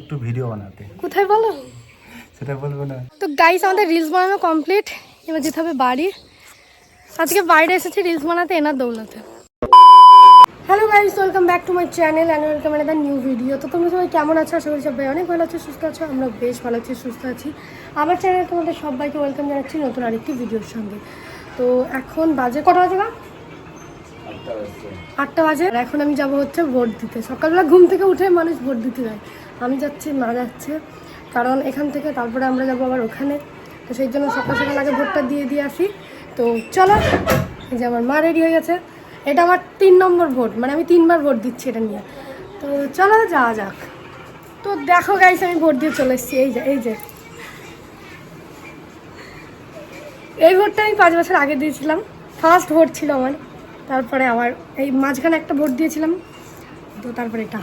একটু ভিডিও বানাতে। কোথায় বলো? সেটা বলব না। তো গাইস আমাদের রিলস বানানো কমপ্লিট এবার যেতে হবে বাড়ি আজকে বাইরে এসেছি রিলস বানাতে এনার দৌলতে। Hello guys welcome back to my channel and welcome another new video তো তোমরা সবাই কেমন আছো? আশা করি সবাই অনেক ভালো আছো সুস্থ আছো। আমরা বেশ ভালো আছি সুস্থ আছি। আমার চ্যানেলে তোমাদের সবাইকে ওয়েলকাম জানাচ্ছি নতুন আরেকটি ভিডিওর সঙ্গে। তো এখন বাজে কটা বাজে বা আটটা বাজে আর এখন আমি যাব হচ্ছে ভোট দিতে। সকালবেলা ঘুম থেকে উঠে মানুষ ভোট দিতে যায়। আমি যাচ্ছি, মা যাচ্ছে। কারণ এখান থেকে তারপরে আমরা যাব আবার ওখানে। তো সেই জন্য সকাল সকাল আগে ভোটটা দিয়ে দিয়ে আসি। তো চলো, এই যে আমার মা রেডি হয়ে গেছে। এটা আমার তিন নম্বর ভোট মানে আমি তিনবার ভোট দিচ্ছি এটা নিয়ে। তো চলো যাওয়া যাক। তো দেখো গাইস আমি ভোট দিয়ে চলে এসেছি। এই যে এই যে। এই ভোটটা আমি পাঁচ বছর আগে দিয়েছিলাম। ফার্স্ট ভোট ছিল আমার। তারপরে আবার এই মাঝখানে একটা ভোট দিয়েছিলাম। তো তারপরে এটা।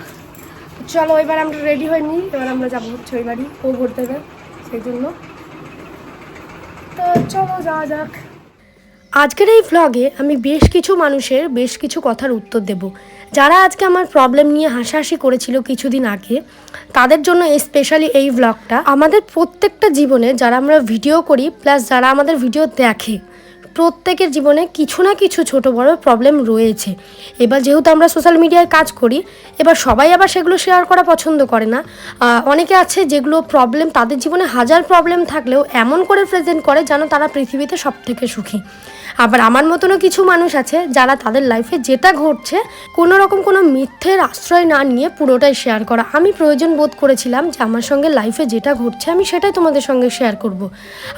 চলো, এবার আমরা রেডি নিই। এবার আমরা যাব ওই বাড়ি, ও ভোট দেবে সেই জন্য। তো চলো, যাওয়া যাক। আজকের এই ভ্লগে আমি বেশ কিছু মানুষের বেশ কিছু কথার উত্তর দেব। যারা আজকে আমার প্রবলেম নিয়ে হাসাহাসি করেছিল কিছুদিন আগে, তাদের জন্য স্পেশালি এই ভ্লগটা আমাদের প্রত্যেকটা জীবনে যারা আমরা ভিডিও করি প্লাস যারা আমাদের ভিডিও দেখে প্রত্যেকের জীবনে কিছু না কিছু ছোট বড় প্রবলেম রয়েছে। এবার যেহেতু আমরা সোশ্যাল মিডিয়ায় কাজ করি, এবার সবাই আবার সেগুলো শেয়ার করা পছন্দ করে না। অনেকে আছে যেগুলো প্রবলেম তাদের জীবনে হাজার প্রবলেম থাকলেও এমন করে প্রেজেন্ট করে যেন তারা পৃথিবীতে সব থেকে সুখী। আবার আমার মতনও কিছু মানুষ আছে যারা তাদের লাইফে যেটা ঘটছে, কোনো রকম কোনো মিথ্যের আশ্রয় না নিয়ে পুরোটাই শেয়ার করা। আমি প্রয়োজন বোধ করেছিলাম যে আমার সঙ্গে লাইফে যেটা ঘটছে, আমি সেটাই তোমাদের সঙ্গে শেয়ার করব।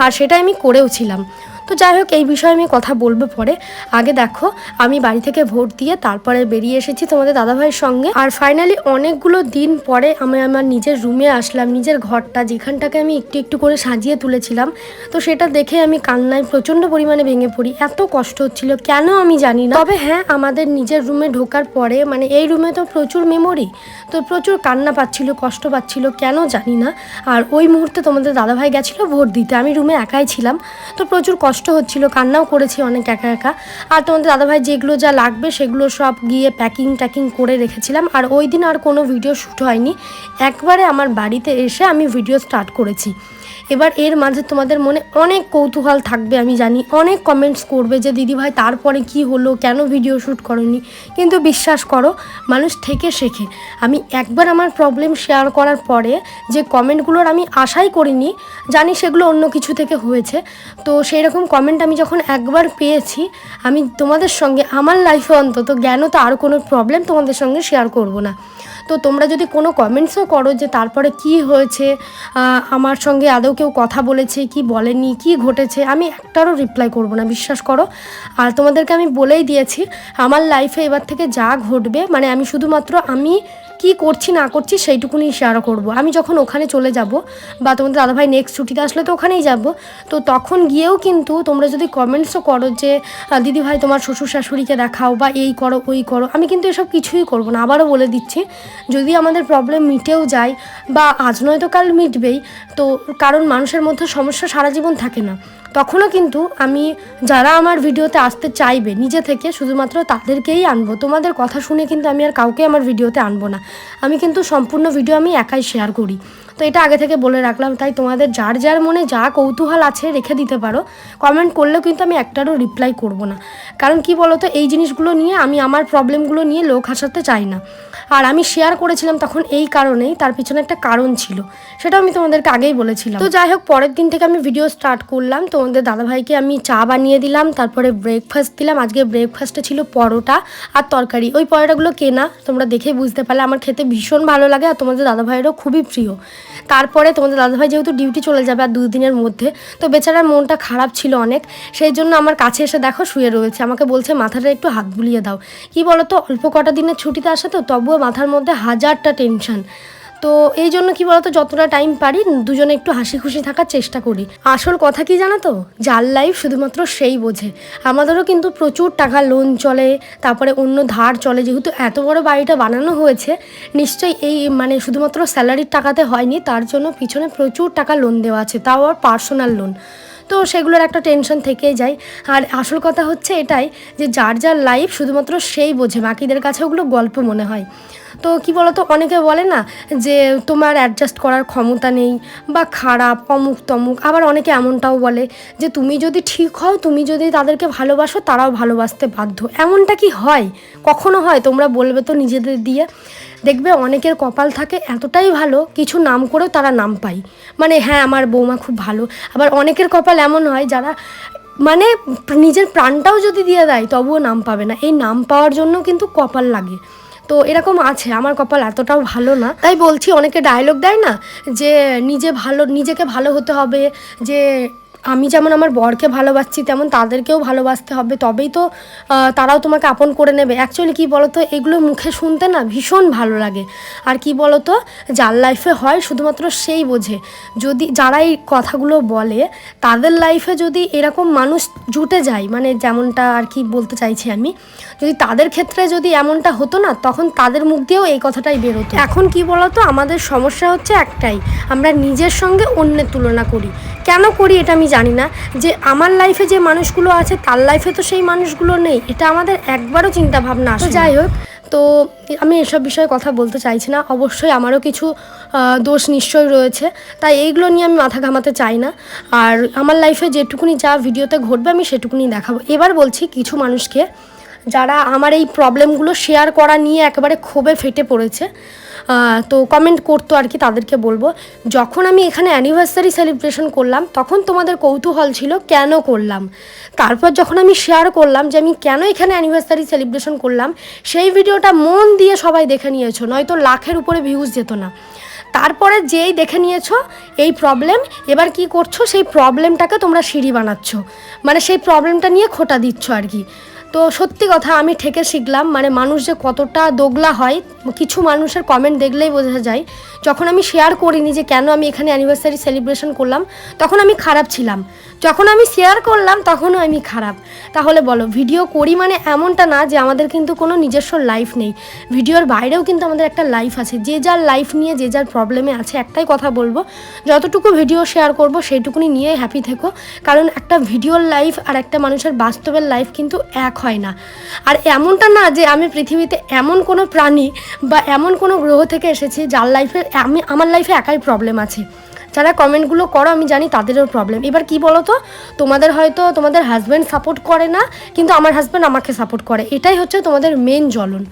আর সেটাই আমি করেও ছিলাম। তো যাই হোক, এই বিষয়ে আমি কথা বলব পরে। আগে দেখো, আমি বাড়ি থেকে ভোট দিয়ে তারপরে বেরিয়ে এসেছি তোমাদের দাদাভাইয়ের সঙ্গে। আর ফাইনালি অনেকগুলো দিন পরে আমি আমার নিজের রুমে আসলাম, নিজের ঘরটা, যেখানটাকে আমি একটু একটু করে সাজিয়ে তুলেছিলাম। তো সেটা দেখে আমি কান্নায় প্রচণ্ড পরিমাণে ভেঙে পড়ি। এত কষ্ট হচ্ছিল, কেন আমি জানি না। তবে হ্যাঁ আমাদের নিজের রুমে ঢোকার পরে মানে এই রুমে তো প্রচুর মেমোরি তো প্রচুর কান্না পাচ্ছিল, কষ্ট পাচ্ছিল, কেন জানি না। আর ওই মুহূর্তে তোমাদের দাদাভাই গেছিল ভোট দিতে, আমি রুমে একাই ছিলাম। তো প্রচুর কষ্ট হচ্ছিল, কান্নাও করেছি অনেক একা একা। আর তোমাদের দাদাভাই যেগুলো যা লাগবে সেগুলো সব গিয়ে প্যাকিং ট্যাকিং করে রেখেছিলাম। আর ওই দিন আর কোনো ভিডিও শ্যুট হয়নি। একবারে আমার বাড়িতে এসে আমি ভিডিও স্টার্ট করেছি। এবার এর মাঝে তোমাদের মনে অনেক কৌতূহল থাকবে, আমি জানি। অনেক কমেন্টস করবে যে দিদিভাই তারপরে কি হলো? কেন ভিডিও শ্যুট করনি? কিন্তু বিশ্বাস করো, মানুষ থেকে শেখে। আমি একবার আমার প্রবলেম শেয়ার করার পরে যে কমেন্টগুলোর আমি আশাই করিনি, জানি সেগুলো অন্য কিছু থেকে হয়েছে। তো সেই রকম কমেন্ট আমি যখন একবার পেয়েছি, আমি তোমাদের সঙ্গে, আমার লাইফে অন্তত জ্ঞান তো আর কোনো প্রবলেম তোমাদের সঙ্গে শেয়ার করব না। তো তোমরা যদি কোনো কমেন্টসও করো যে তারপরে কি হয়েছে আমার সঙ্গে আদৌ কেউ কথা বলেছে, কি বলেনি, কি ঘটেছে, আমি একটারও রিপ্লাই করব না, বিশ্বাস করো। আর তোমাদেরকে আমি বলেই দিয়েছি, আমার লাইফে এবার থেকে যা ঘটবে মানে আমি শুধুমাত্র আমি কি করছি না করছি সেইটুকুনি শেয়ার করব। আমি যখন ওখানে চলে যাব বা তোমাদের দাদাভাই নেক্সট ছুটিতে আসলে তো ওখানেই যাব। তো তখন গিয়েও কিন্তু তোমরা যদি কমেন্টসও করো যে আহ, দিদি ভাই তোমার শ্বশুর শাশুড়িকে দেখাও বা এই করো ওই করো। আমি কিন্তু এসব কিছুই করব না আবারও বলে দিচ্ছি যদি আমাদের প্রবলেম মিটেও যায় বা আজ নয়তো কাল মিটবেই তো কারণ মানুষের মধ্যে সমস্যা সারা জীবন থাকে না। তখনও কিন্তু আমি যারা আমার ভিডিওতে আসতে চাইবে, নিজে থেকে শুধুমাত্র তাদেরকেই আনব। তোমাদের কথা শুনে কিন্তু আমি আর কাউকে আমার ভিডিওতে আনব না। আমি কিন্তু সম্পূর্ণ ভিডিও আমি একাই শেয়ার করি। তো এটা আগে থেকে বলে রাখলাম, তাই তোমাদের যার যার মনে যা কৌতূহল আছে রেখে দিতে পারো। কমেন্ট করলেও কিন্তু আমি একটারও রিপ্লাই করব না। কারণ কি বলো তো এই জিনিসগুলো নিয়ে আমি, আমার প্রবলেমগুলো নিয়ে লোক হাসাতে চাই না। আর আমি শেয়ার করেছিলাম তখন এই কারণেই, তার পিছনে একটা কারণ ছিল। সেটা আমি তোমাদেরকে আগেই বলেছিলাম। তো যাই হোক, পরের দিন থেকে আমি ভিডিও স্টার্ট করলাম। তোমাদের দাদাভাইকে আমি চা বানিয়ে দিলাম, তারপরে ব্রেকফাস্ট দিলাম। আজকে ব্রেকফাস্টে ছিল পরোটা আর তরকারি। ওই পরোটাগুলো কেনা, তোমরা দেখে বুঝতে পারলে। আমার খেতে ভীষণ ভালো লাগে আর তোমাদের দাদাভাইয়েরও খুবই প্রিয়। তারপরে তোমাদের দাদাভাই যেহেতু ডিউটি চলে যাবে আর দুদিনের মধ্যে, তো বেচারার মনটা খারাপ ছিল অনেক। সেই জন্য আমার কাছে এসে দেখো শুয়ে রয়েছে। আমাকে বলছে, মাথাটা একটু হাত বুলিয়ে দাও। কি বলো তো অল্প কটা দিনের ছুটিতে আসা তো, তবুও মাথার মধ্যে হাজারটা টেনশন তো এই জন্য কি বলতো, যতটা টাইম পারি, দুজনে একটু হাসি খুশি থাকার চেষ্টা করি। আসল কথা কি জানো তো? যার লাইফ শুধুমাত্র সেই বোঝে। আমাদেরও কিন্তু প্রচুর টাকা লোন চলে, তারপরে অন্য ধার চলে। যেহেতু এত বড় বাড়িটা বানানো হয়েছে, নিশ্চয়ই এই মানে শুধুমাত্র স্যালারির টাকাতে হয়নি, তার জন্য পিছনে প্রচুর টাকা লোন দেওয়া আছে। তাও আর পার্সোনাল লোন তো সেগুলোর একটা টেনশন থেকেই যায়। আর আসল কথা হচ্ছে এটাই যে যার যার লাইফ শুধুমাত্র সেই বোঝে, বাকিদের কাছে ওগুলো গল্প মনে হয়। তো কি বলতো, অনেকে বলে না যে তোমার অ্যাডজাস্ট করার ক্ষমতা নেই বা খারাপ, অমুক তমুক। আবার অনেকে এমনটাও বলে যে তুমি যদি ঠিক হও, তুমি যদি তাদেরকে ভালোবাসো, তারাও ভালোবাসতে বাধ্য। এমনটা কি হয়? কখনো হয়? তোমরা বলবে তো নিজেদের দিয়ে। দেখবে অনেকের কপাল থাকে এতটাই ভালো, কিছু নাম করেও তারা নাম পায়। মানে হ্যাঁ আমার বৌমা খুব ভালো। আবার অনেকের কপাল এমন হয় যারা মানে নিজের প্রাণটাও যদি দিয়ে দেয়, তবুও নাম পাবে না। এই নাম পাওয়ার জন্য কিন্তু কপাল লাগে। তো এরকম আছে, আমার কপাল এতটাও ভালো না। তাই বলছি, অনেকে ডায়লগ দেয় না যে, নিজে ভালো, নিজেকে ভালো হতে হবে, যে আমি যেমন আমার বরকে ভালোবাসছি, তেমন তাদেরকেও ভালোবাসতে হবে। তবেই তো তারাও তোমাকে আপন করে নেবে। অ্যাকচুয়ালি কী বলতো, এগুলো মুখে শুনতে না ভীষণ ভালো লাগে। আর কি বলতো, যার লাইফে হয় শুধুমাত্র সেই বোঝে। যদি, যারা এই কথাগুলো বলে, তাদের লাইফে যদি এরকম মানুষ জুটে যায় মানে যেমনটা আর কি বলতে চাইছি আমি, যদি তাদের ক্ষেত্রে যদি এমনটা হতো না, তখন তাদের মুখ দিয়েও এই কথাটাই বেরোতো। এখন কি বলতো, আমাদের সমস্যা হচ্ছে একটাই, আমরা নিজের সঙ্গে অন্যের তুলনা করি। কেন করি এটা আমি জানি না যে আমার লাইফে যে মানুষগুলো আছে তার লাইফে তো সেই মানুষগুলো নেই। এটা আমাদের একবারও চিন্তা ভাবনা আসে যাই হোক তো আমি এসব বিষয়ে কথা বলতে চাইছি না। অবশ্যই আমারও কিছু দোষ নিশ্চয় রয়েছে। তাই এইগুলো নিয়ে আমি মাথা ঘামাতে চাই না। আর আমার লাইফে যেটুকুনি যা ভিডিওতে ঘটবে আমি সেটুকুনি দেখাবো। এবার বলছি কিছু মানুষকে যারা আমার এই প্রবলেমগুলো শেয়ার করা নিয়ে একেবারে ক্ষোভে ফেটে পড়েছে তো কমেন্ট করতো আর কি তাদেরকে বলব। যখন আমি এখানে অ্যানিভার্সারি সেলিব্রেশন করলাম, তখন তোমাদের কৌতূহল ছিল, কেন করলাম? তারপর যখন আমি শেয়ার করলাম যে আমি কেন এখানে অ্যানিভার্সারি সেলিব্রেশন করলাম, সেই ভিডিওটা মন দিয়ে সবাই দেখে নিয়েছো, নয়তো লাখের উপরে ভিউজ যেত না। তারপরে যেই দেখে নিয়েছো, এই প্রবলেম এবার কি করছ, সেই প্রবলেমটাকে তোমরা সিঁড়ি বানাচ্ছ। মানে সেই প্রবলেমটা নিয়ে খোটা দিচ্ছ আর কি। তো সত্যি কথা, আমি ঠেকে শিখলাম মানে মানুষ যে কতটা দোগলা হয়, কিছু মানুষের কমেন্ট দেখলেই বোঝা যায়। যখন আমি শেয়ার করিনি যে কেন আমি এখানে অ্যানিভার্সারি সেলিব্রেশন করলাম, তখন আমি খারাপ ছিলাম। যখন আমি শেয়ার করলাম, তখনও আমি খারাপ। তাহলে বলো ভিডিও করি মানে এমনটা না যে আমাদের কিন্তু কোনো নিজস্ব লাইফ নেই। ভিডিওর বাইরেও কিন্তু আমাদের একটা লাইফ আছে। যে যার লাইফ নিয়ে, যে যার প্রবলেমে আছে, একটাই কথা বলব, যতটুকু ভিডিও শেয়ার করব, সেইটুকুনি নিয়ে হ্যাপি থেকো। কারণ একটা ভিডিওর লাইফ আর একটা মানুষের বাস্তবের লাইফ কিন্তু এক হয়। না। আর এমনটা না যে আমি পৃথিবীতে এমন কোনো প্রাণী বা এমন কোনো গ্রহ থেকে এসেছি যার লাইফে আমি, আমার লাইফে একাই প্রবলেম আছে। যারা কমেন্টগুলো করো, আমি জানি তাদেরও প্রবলেম এবার কি বলো তো তোমাদের হয়তো তোমাদের হাজব্যান্ড সাপোর্ট করে না, কিন্তু আমার হাজব্যান্ড আমাকে সাপোর্ট করে। এটাই হচ্ছে তোমাদের মেন জ্বলন।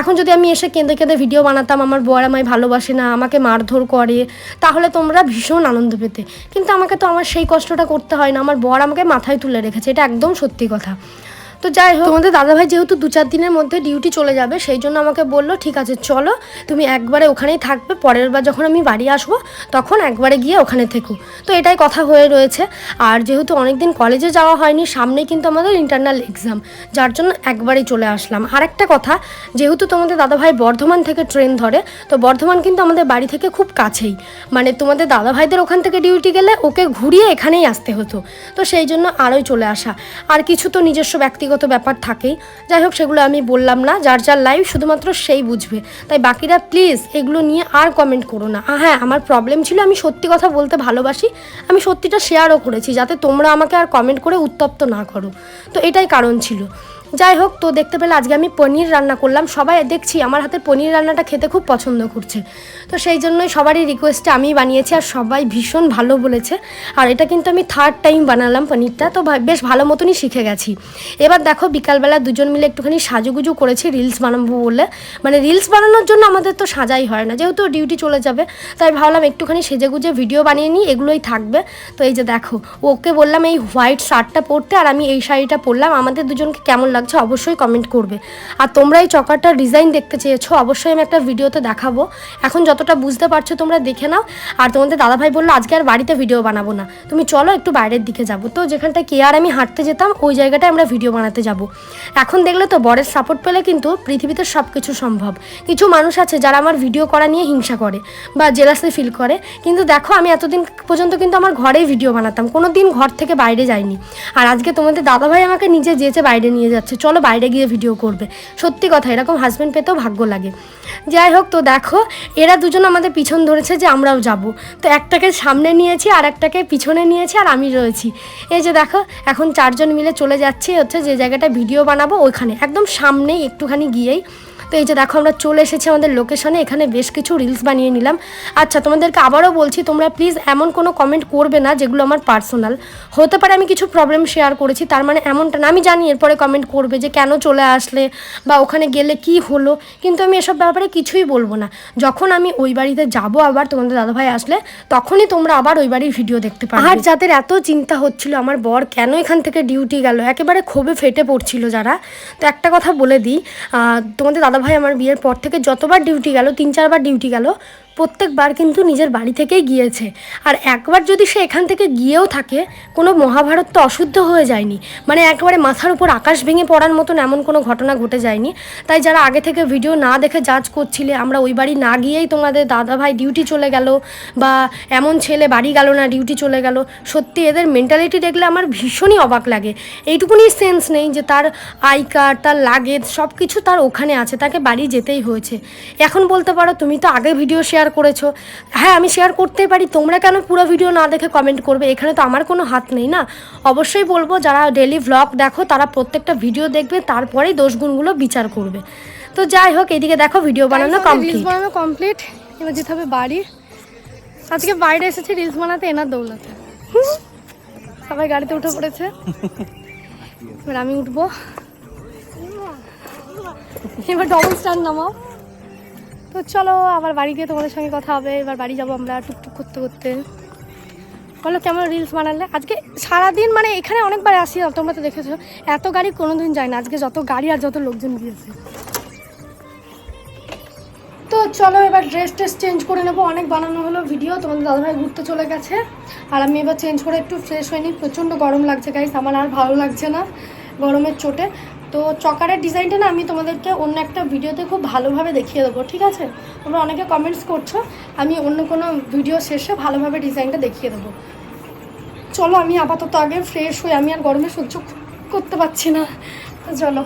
এখন যদি আমি এসে কেঁদে কেঁদে ভিডিও বানাতাম, আমার বর আমায় ভালোবাসে না, আমাকে মারধর করে, তাহলে তোমরা ভীষণ আনন্দ পেতে। কিন্তু আমাকে তো আমার সেই কষ্টটা করতে হয় না। আমার বর আমাকে মাথায় তুলে রেখেছে। এটা একদম সত্যি কথা। তো যাই হোক, তোমাদের দাদাভাই যেহেতু দু চার দিনের মধ্যে ডিউটি চলে যাবে, সেই জন্য আমাকে বলল, ঠিক আছে, চলো, তুমি একবারে ওখানেই থাকবে, পরের বার যখন আমি বাড়ি আসব, তখন একবারে গিয়ে ওখানে থেকো। তো এটাই কথা হয়ে রয়েছে। আর যেহেতু অনেকদিন কলেজে যাওয়া হয়নি সামনে কিন্তু আমাদের ইন্টারনাল এক্সাম যার জন্য একবারেই চলে আসলাম। আর একটা কথা, যেহেতু তোমাদের দাদাভাই বর্ধমান থেকে ট্রেন ধরে, তো বর্ধমান কিন্তু আমাদের বাড়ি থেকে খুব কাছেই। মানে তোমাদের দাদাভাইদের ওখান থেকে ডিউটি গেলে ওকে ঘুরিয়ে এখানেই আসতে হতো। তো সেই জন্য আরোই চলে আসা। আর কিছু তো নিজস্ব ব্যক্তিগত ব্যাপার থাকেই যাই হোক, সেগুলো আমি বললাম না। যার যার লাইফ শুধুমাত্র সেই বুঝবে। তাই বাকিরা প্লিজ এগুলো নিয়ে আর কমেন্ট করো না। হ্যাঁ আমার প্রবলেম ছিল আমি সত্যি কথা বলতে ভালোবাসি। আমি সত্যিটা শেয়ারও করেছি, যাতে তোমরা আমাকে আর কমেন্ট করে উত্তপ্ত না করো। তো এটাই কারণ ছিল। যাই হোক তো দেখতে পেলে আজকে আমি পনির রান্না করলাম। সবাই দেখছি, আমার হাতের পনির রান্নাটা খেতে খুব পছন্দ করছে। তো সেই জন্যই সবারই রিকোয়েস্টে আমি বানিয়েছি আর সবাই ভীষণ ভালো বলেছে। আর এটা কিন্তু আমি থার্ড টাইম বানালাম পনিরটা, তো বেশ ভালো মতনই শিখে গেছি। এবার দেখো, বিকালবেলা দুজন মিলে একটুখানি সাজুগুজু করেছি রিলস বানাবো বলে। মানে রিলস বানানোর জন্য আমাদের তো সাজাই হয় না, যেহেতু ডিউটি চলে যাবে। তাই ভাবলাম একটুখানি সেজে গুজে ভিডিও বানিয়ে নিই, এগুলোই থাকবে। তো এই যে দেখো, ওকে বললাম এই হোয়াইট শার্টটা পরতে, আর আমি এই শাড়িটা পরলাম। আমাদের দুজনকে কেমন লাগছে অবশ্যই কমেন্ট করবে। আর তোমরা এই চকারটার ডিজাইন দেখতে চেয়েছো, অবশ্যই আমি একটা ভিডিওতে দেখাবো। এখন যতটা বুঝতে পারছ তোমরা দেখে নাও। আর তোমাদের দাদাভাই বলল, আজকে আর বাড়িতে ভিডিও বানাবো না। তুমি চলো একটু বাইরের দিকে যাব। তো যেখানটা কে আর আমি হাঁটতে যেতাম, ওই জায়গাটায় আমরা ভিডিও বানাতে যাব। এখন দেখলে তো বরের সাপোর্ট পেলে কিন্তু পৃথিবীতে সব কিছু সম্ভব। কিছু মানুষ আছে যারা আমার ভিডিও করা নিয়ে হিংসা করে বা জেলাসে ফিল করে। কিন্তু দেখো, আমি এতদিন পর্যন্ত কিন্তু আমার ঘরেই ভিডিও বানাতাম। কোনো দিন ঘর থেকে বাইরে যাইনি। আর আজকে তোমাদের দাদাভাই আমাকে নিজে যেচে বাইরে নিয়ে যাচ্ছে। যাচ্ছে, চলো বাইরে গিয়ে ভিডিও করবে। সত্যি কথা, এরকম হাজব্যান্ড পেতেও ভাগ্য লাগে। যাই হোক, তো দেখো, এরা দুজন আমাদের পিছন ধরেছে যে আমরাও যাব। তো একটাকে সামনে নিয়েছি, আর একটাকে পিছনে নিয়েছি, আর আমি রয়েছি। এই যে দেখো, এখন চারজন মিলে চলে যাচ্ছি, হচ্ছে যে জায়গাটা ভিডিও বানাবো, ওইখানে, একদম সামনেই, একটুখানি গিয়েই। তো এই যে দেখো, আমরা চলে এসেছি আমাদের লোকেশনে এখানে বেশ কিছু রিলস বানিয়ে নিলাম। আচ্ছা তোমাদেরকে আবারও বলছি, তোমরা প্লিজ এমন কোনো কমেন্ট করবে না যেগুলো আমার পার্সোনাল হতে পারে আমি কিছু প্রবলেম শেয়ার করেছি, তার মানে এমনটা না। আমি জানি এরপরে কমেন্ট করবে যে কেন চলে আসলে বা ওখানে গেলে কি হলো, কিন্তু আমি এসব ব্যাপারে কিছুই বলব না। যখন আমি ওই বাড়িতে যাব আবার তোমাদের দাদাভাই আসলে, তখনই তোমরা আবার ওই বাড়ির ভিডিও দেখতে পাবে আর যাদের এত চিন্তা হচ্ছিল, আমার বর কেন এখান থেকে ডিউটি গেল? একেবারে ক্ষোভে ফেটে পড়ছিল যারা। তো একটা কথা বলে দিই তোমাদের দাদাভাই আমার বিয়ের পর থেকে যতবার ডিউটি গেল তিন চারবার ডিউটি গেল প্রত্যেকবার কিন্তু নিজের বাড়ি থেকেই গিয়েছে। আর একবার যদি সে এখান থেকে গিয়েও থাকে, কোনো মহাভারত তো অশুদ্ধ হয়ে যায়নি। মানে একবারে মাথার উপর আকাশ ভেঙে পড়ার মতন এমন কোনো ঘটনা ঘটে যায়নি। তাই যারা আগে থেকে ভিডিও না দেখে জাজ করছিলে, আমরা ওই বাড়ি না গিয়েই তোমাদের দাদা ভাই ডিউটি চলে গেল বা এমন ছেলে বাড়ি গেল না ডিউটি চলে গেল। সত্যি এদের মেন্টালিটি দেখলে আমার ভীষণই অবাক লাগে। এইটুকুনি সেন্স নেই যে তার আই কার্ড, তার লাগেজ সব কিছু তার ওখানে আছে, তাকে বাড়ি যেতেই হয়েছে। এখন বলতে পারো, তুমি তো আগে ভিডিও শেয়ার করেছ। হ্যাঁ আমি শেয়ার করতেই পারি। তোমরা কেন পুরো ভিডিও না দেখে কমেন্ট করবে? এখানে তো আমার কোনো হাত নেই না। অবশ্যই বলব যারা ডেলি ভ্লগ দেখো তারা প্রত্যেকটা ভিডিও দেখবে তারপরেই দোষগুণগুলো বিচার করবে। তো যাই হোক এদিকে দেখো ভিডিও বানানো কমপ্লিট বানানো কমপ্লিট এবার যেতে হবে বাড়ি। আজকে বাইরে এসেছি রিলস বানাতে এনার দৌলতে। সবাই গাড়িতে উঠে পড়েছে। এবার আমি উঠবো। এবার ডবল স্ট্যান্ড নামাও। তো চলো, আবার বাড়ি গিয়ে তোমাদের সঙ্গে কথা হবে। এবার বাড়ি যাব আমরা টুকটুক করতে করতে। বলো, কেমন রিলস বানালে? আজকে সারাদিন মানে এখানে অনেকবার আসি তোমরা তো দেখেছ, এত গাড়ি কোনোদিন যায় না। আজকে যত গাড়ি আর যত লোকজন গিয়েছে। তো চলো, এবার ড্রেস টেস চেঞ্জ করে নেব। অনেক বানানো হলো ভিডিও তোমাদের দাদাভাই ঘুরতে চলে গেছে। আর আমি এবার চেঞ্জ করে একটু ফ্রেশ হয়নি প্রচণ্ড গরম লাগছে গাইস আমার আর ভালো লাগছে না গরমের চোটে। তো চকারের ডিজাইনটা না আমি তোমাদেরকে অন্য একটা ভিডিওতে খুব ভালোভাবে দেখিয়ে দেবো, ঠিক আছে? তোমরা অনেকে কমেন্টস করছ, আমি অন্য কোনো ভিডিও শেষে ভালোভাবে ডিজাইনটা দেখিয়ে দেবো। চলো আমি আপাতত আগে ফ্রেশ হই, আমি আর গরমে সহ্য করতে পারছি না। চলো।